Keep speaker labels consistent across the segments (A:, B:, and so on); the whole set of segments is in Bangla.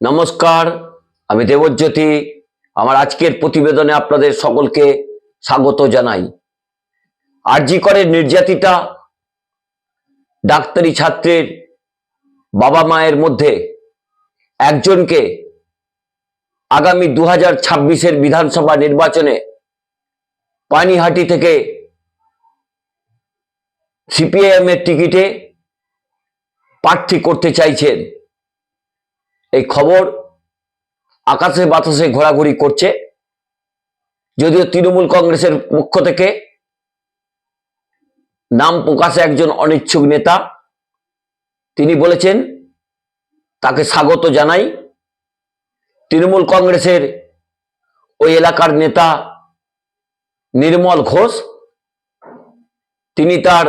A: নমস্কার, আমি দেবজ্যোতি। আমার আজকের প্রতিবেদনে আপনাদের সকলকে স্বাগত জানাই। আরজি করে নির্যাতিতা ডাক্তারি ছাত্রের বাবা মায়ের মধ্যে একজনকে আগামী দু হাজার ছাব্বিশের বিধানসভা নির্বাচনে পানিহাটি থেকে সিপিআইএম এর টিকিটে প্রার্থী করতে চাইছেন। এই খবর আকাশে বাতাসে ঘোরাঘুরি করছে। যদিও তৃণমূল কংগ্রেসের পক্ষ থেকে নাম প্রকাশে একজন অনিচ্ছুক নেতা, তিনি বলেছেন, তাকে স্বাগত জানাই। তৃণমূল কংগ্রেসের ওই এলাকার নেতা নির্মল ঘোষ। তিনি তার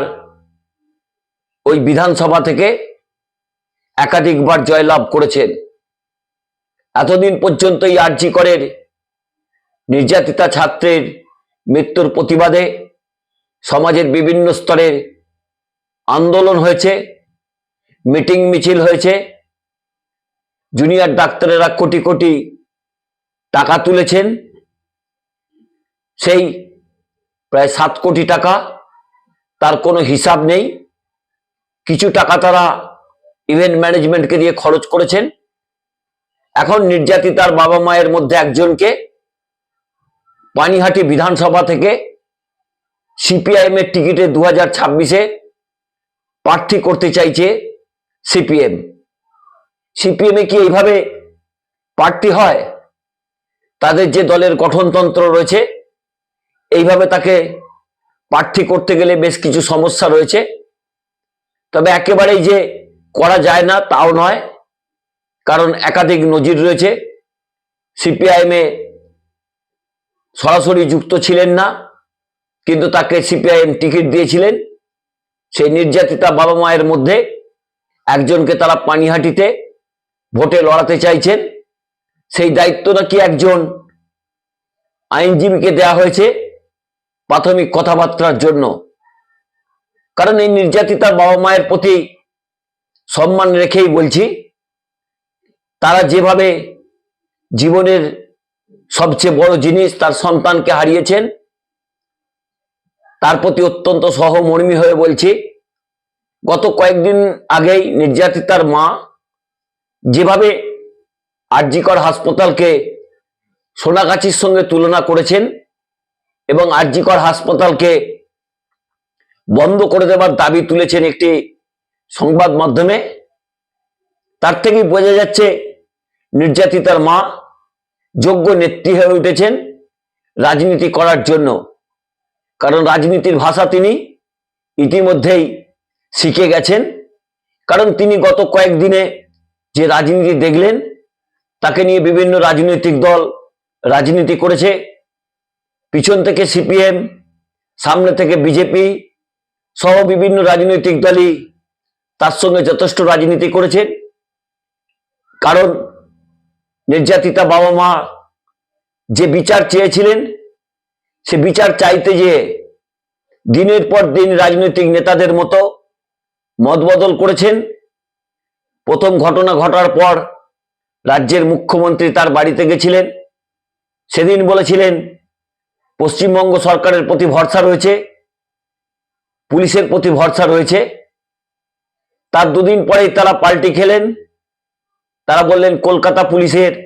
A: ওই বিধানসভা থেকে একাধিকবার জয়লাভ করেছেন। এতদিন পর্যন্ত এই আর্জি করের নির্যাতিতা ছাত্রের মৃত্যুর প্রতিবাদে সমাজের বিভিন্ন স্তরের আন্দোলন হয়েছে, মিটিং মিছিল হয়েছে, জুনিয়র ডাক্তারেরা কোটি কোটি টাকা তুলেছেন। সেই প্রায় সাত কোটি টাকা তার কোনো হিসাব নেই। কিছু টাকা তারা ইভেন্ট ম্যানেজমেন্টকে দিয়ে খরচ করেছেন। এখন নির্যাতিতার বাবা মায়ের মধ্যে একজনকে পানিহাটি বিধানসভা থেকে সিপিআইএম এর টিকিটে দু হাজার ছাব্বিশে প্রার্থী করতে চাইছে সিপিএম। সিপিএম এ কি এইভাবে প্রার্থী হয়? তাদের যে দলের গঠনতন্ত্র রয়েছে, এইভাবে তাকে প্রার্থী করতে গেলে বেশ কিছু সমস্যা রয়েছে। তবে একেবারেই যে করা যায় না, তাও নয়। কারণ একাধিক নজির রয়েছে। সিপিআইএমে সরাসরি যুক্ত ছিলেন না, কিন্তু তাকে সিপিআইএম টিকিট দিয়েছিলেন। সেই নির্যাতিতা বাবা মায়ের মধ্যে একজনকে তারা পানিহাটিতে ভোটে লড়াতে চাইছেন। সেই দায়িত্ব নাকি একজন আইনজীবীকে দেয়া হয়েছে প্রাথমিক কথাবার্তার জন্য। কারণ এই নির্যাতিতার বাবা মায়ের প্রতি সম্মান রেখেই বলছি তারা যেভাবে জীবনের সবচেয়ে বড় জিনিস তার সন্তানকে হারিয়েছেন, তার প্রতি অত্যন্ত সহমর্মী হয়ে বলছি, গত কয়েকদিন আগেই নির্যাতিতার মা যেভাবে আরজিকর হাসপাতালকে সোনাগাছির সঙ্গে তুলনা করেছেন এবং আরজিকর হাসপাতালকে বন্ধ করে দেওয়ার দাবি তুলেছেন একটি সংবাদ মাধ্যমে, তার থেকেই বোঝা যাচ্ছে নির্যাতিতার মা যোগ্য নেত্রী হয়ে উঠেছেন রাজনীতি করার জন্য। কারণ রাজনীতির ভাষা তিনি ইতিমধ্যেই শিখে গেছেন। কারণ তিনি গত কয়েকদিনে যে রাজনীতি দেখলেন, তাকে নিয়ে বিভিন্ন রাজনৈতিক দল রাজনীতি করেছে। পিছন থেকে সিপিএম, সামনে থেকে বিজেপি সহ বিভিন্ন রাজনৈতিক দলই তার সঙ্গে যথেষ্ট রাজনীতি করেছেন কারণ নির্যাতিতা বাবা মা যে বিচার চেয়েছিলেন, সে বিচার চাইতে যে দিনের পর দিন রাজনৈতিক নেতাদের মতো মতবদল করেছেন, প্রথম ঘটনা ঘটার পর রাজ্যের মুখ্যমন্ত্রী তার বাড়িতে গেছিলেন। সেদিন বলেছিলেন, পশ্চিমবঙ্গ সরকারের প্রতি ভরসা রয়েছে, পুলিশের প্রতি ভরসা রয়েছে। তার দুদিন পরেই তারা পাল্টি খেলেন। তারা বললেন, কলকাতা পুলিশের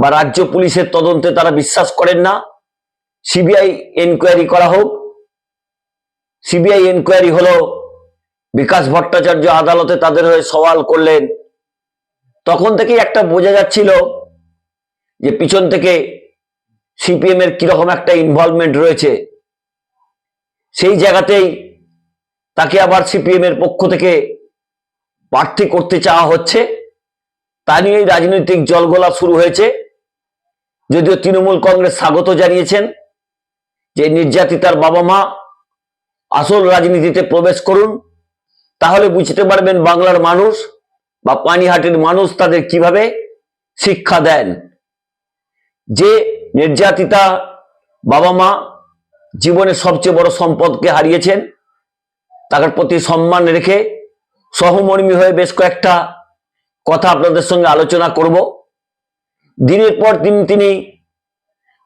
A: বা রাজ্য পুলিশের তদন্তে তারা বিশ্বাস করেন না। সিবিআই এনকোয়ারি করা হোক। সিবিআই এনকোয়ারি হলো, বিকাশ ভট্টাচার্য আদালতে তাদের হয়ে সওয়াল করলেন। তখন থেকেই একটা বোঝা যাচ্ছিল যে পিছন থেকে সিপিএম এর কীরকম একটা ইনভলভমেন্ট রয়েছে। সেই জায়গাতেই তাকে আবার সিপিএম এর পক্ষ থেকে প্রার্থী করতে চাওয়া হচ্ছে। তা নিয়েই রাজনৈতিক জলগোলা শুরু হয়েছে। যদিও তৃণমূল কংগ্রেস স্বাগত জানিয়েছেন যে নির্যাতিতার বাবা মা আসল রাজনীতিতে প্রবেশ করুন, তাহলে বুঝতে পারবেন বাংলার মানুষ বা পানিহাটের মানুষ তাদের কীভাবে শিক্ষা দেন। যে নির্যাতিতা বাবা মা জীবনের সবচেয়ে বড় সম্পদকে হারিয়েছেন, তার প্রতি সম্মান রেখে সহমর্মী হয়ে বেশ কয়েকটা কথা আপনাদের সঙ্গে আলোচনা করব। দিনের পর দিন তিনি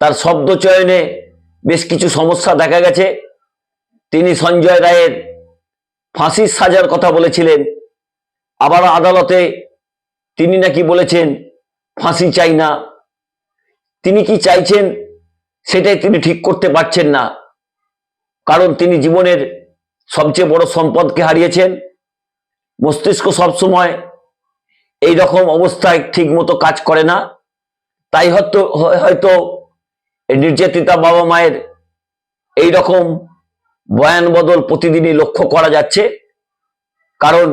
A: তার শব্দ চয়নে বেশ কিছু সমস্যা দেখা গেছে। তিনি সঞ্জয় রায়ের ফাঁসির সাজার কথা বলেছিলেন। আবার আদালতে তিনি নাকি বলেছেন, ফাঁসি চাই না। তিনি কি চাইছেন সেটাই তিনি ঠিক করতে পারছেন না। কারণ তিনি জীবনের সবচেয়ে বড় সম্পদকে হারিয়েছেন। মস্তিষ্ক সবসময় এই রকম অবস্থায় ঠিক মতো কাজ করে না। তাই হয়তো হয়তো নির্যাতিতা বাবা মায়ের এই রকম বয়ান বদল প্রতিদিনই লক্ষ্য করা যাচ্ছে। কারণ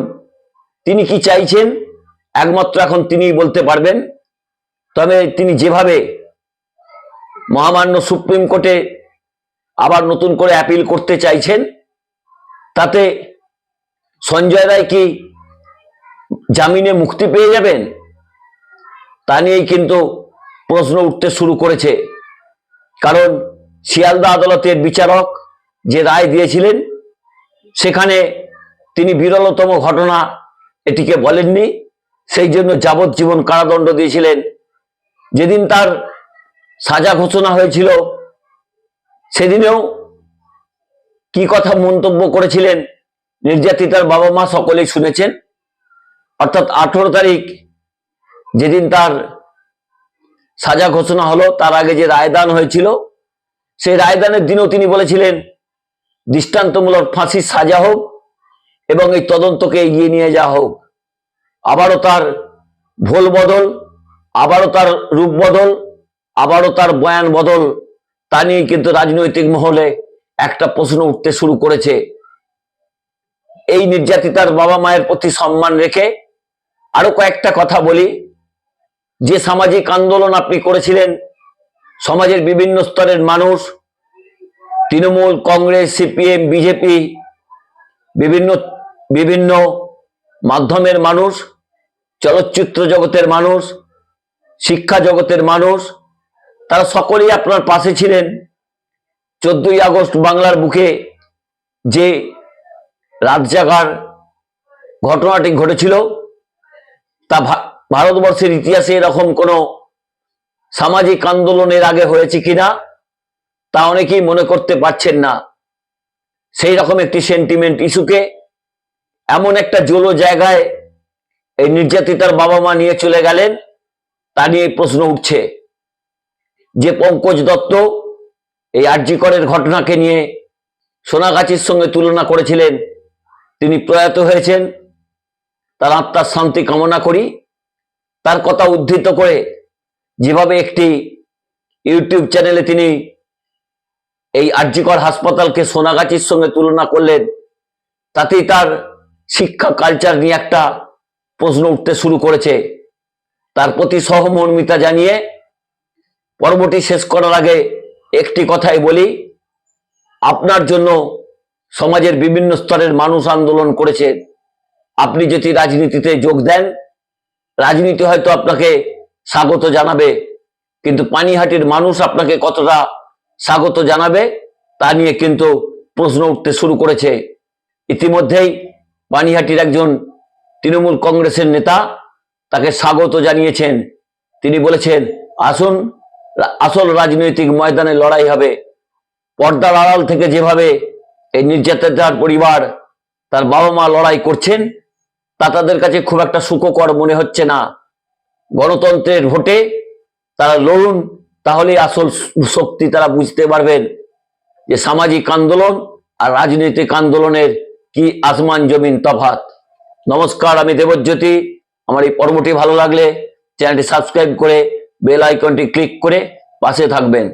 A: তিনি কি চাইছেন? একমাত্র এখন তিনিই বলতে পারবেন। তবে তিনি যেভাবে মহামান্য সুপ্রিম কোর্টে আবার নতুন করে অ্যাপিল করতে চাইছেন, তাতে সঞ্জয় রায় কি জামিনে মুক্তি পেয়ে যাবেন? তা নিয়েই কিন্তু প্রশ্ন উঠতে শুরু করেছে। কারণ শিয়ালদা আদালতের বিচারক যে রায় দিয়েছিলেন, সেখানে তিনি বিরলতম ঘটনা এটিকে বলেননি। সেই জন্য যাবজ্জীবন কারাদণ্ড দিয়েছিলেন। যেদিন তার সাজা ঘোষণা হয়েছিল, সেদিনেও কি কথা মন্তব্য করেছিলেন নির্যাতিতার বাবা মা সকলেই শুনেছেন। অর্থাৎ আঠেরো তারিখ, যেদিন তার সাজা ঘোষণা হলো, তার আগে যে রায়দান হয়েছিল, সেই রায়দানের দিনও তিনি বলেছিলেন, দৃষ্টান্তমূলক ফাঁসির সাজা হোক এবং এই তদন্তকে এগিয়ে নিয়ে যাওয়া হোক। আবারও তার ভোল বদল, আবারও তার রূপ বদল, আবারও তার বয়ান বদল, তা নিয়ে কিন্তু রাজনৈতিক মহলে একটা প্রশ্ন উঠতে শুরু করেছে। এই নির্যাতিতার বাবা মায়ের প্রতি সম্মান রেখে আরও কয়েকটা কথা বলি। যে সামাজিক আন্দোলন আপনি করেছিলেন, সমাজের বিভিন্ন স্তরের মানুষ, তৃণমূল, কংগ্রেস, সিপিএম, বিজেপি, বিভিন্ন বিভিন্ন মাধ্যমের মানুষ, চলচ্চিত্র জগতের মানুষ, শিক্ষা জগতের মানুষ, তারা সকলেই আপনার পাশে ছিলেন। চোদ্দই আগস্ট বাংলার বুকে যে রাত জাগার ঘটনাটি ঘটেছিল, তা ভারতবর্ষের ইতিহাসে এরকম কোনো সামাজিক আন্দোলনের আগে হয়েছে কিনা, তা অনেকেই মনে করতে পারছেন না। সেই রকম একটি সেন্টিমেন্ট ইস্যুকে এমন একটা জোলো জায়গায় এই নির্যাতিতার বাবা মা নিয়ে চলে গেলেন, তা নিয়ে প্রশ্ন উঠছে। যে পঙ্কজ দত্ত এই আর্যিকরের ঘটনাকে নিয়ে সোনাগাছির সঙ্গে তুলনা করেছিলেন, তিনি প্রয়াত হয়েছেন, তার আত্মার শান্তি কামনা করি। তার কথা উদ্ধৃত করে যেভাবে একটি ইউটিউব চ্যানেলে তিনি এই আর্যিকর হাসপাতালকে সোনাগাছির সঙ্গে তুলনা করলেন, তাতেই তার শিক্ষা কালচার নিয়ে একটা প্রশ্ন উঠতে শুরু করেছে। তার প্রতি সহমর্মিতা জানিয়ে পর্বটি শেষ করার আগে একটি কথাই বলি, আপনার জন্য সমাজের বিভিন্ন স্তরের মানুষ আন্দোলন করেছে। আপনি যদি রাজনীতিতে যোগ দেন রাজনীতি হয়তো আপনাকে স্বাগত জানাবে, কিন্তু পানিহাটির মানুষ আপনাকে কতটা স্বাগত জানাবে, তা নিয়ে কিন্তু প্রশ্ন উঠতে শুরু করেছে। ইতিমধ্যেই পানিহাটির একজন তৃণমূল কংগ্রেসের নেতা তাকে স্বাগত জানিয়েছেন। তিনি বলেছেন, আসুন, আসল রাজনৈতিক ময়দানে লড়াই হবে। পর্দার আড়াল থেকে যেভাবে এই নির্যাতিতার পরিবার তার বাবা মা লড়াই করছেন তা তাদের কাছে খুব একটা সুখকর মনে হচ্ছে না। গণতন্ত্রের ভোটে তারা লড়ুন তাহলে আসল শক্তি তারা বুঝতে পারবেন যে সামাজিক আন্দোলন আর রাজনৈতিক আন্দোলনের কি আসমান জমিন তফাত নমস্কার, আমি দেবজ্যোতি। আমার এই পর্বটি ভালো লাগলে চ্যানেলটি সাবস্ক্রাইব করে বেল আইকনটি ক্লিক করে পাশে থাকবেন।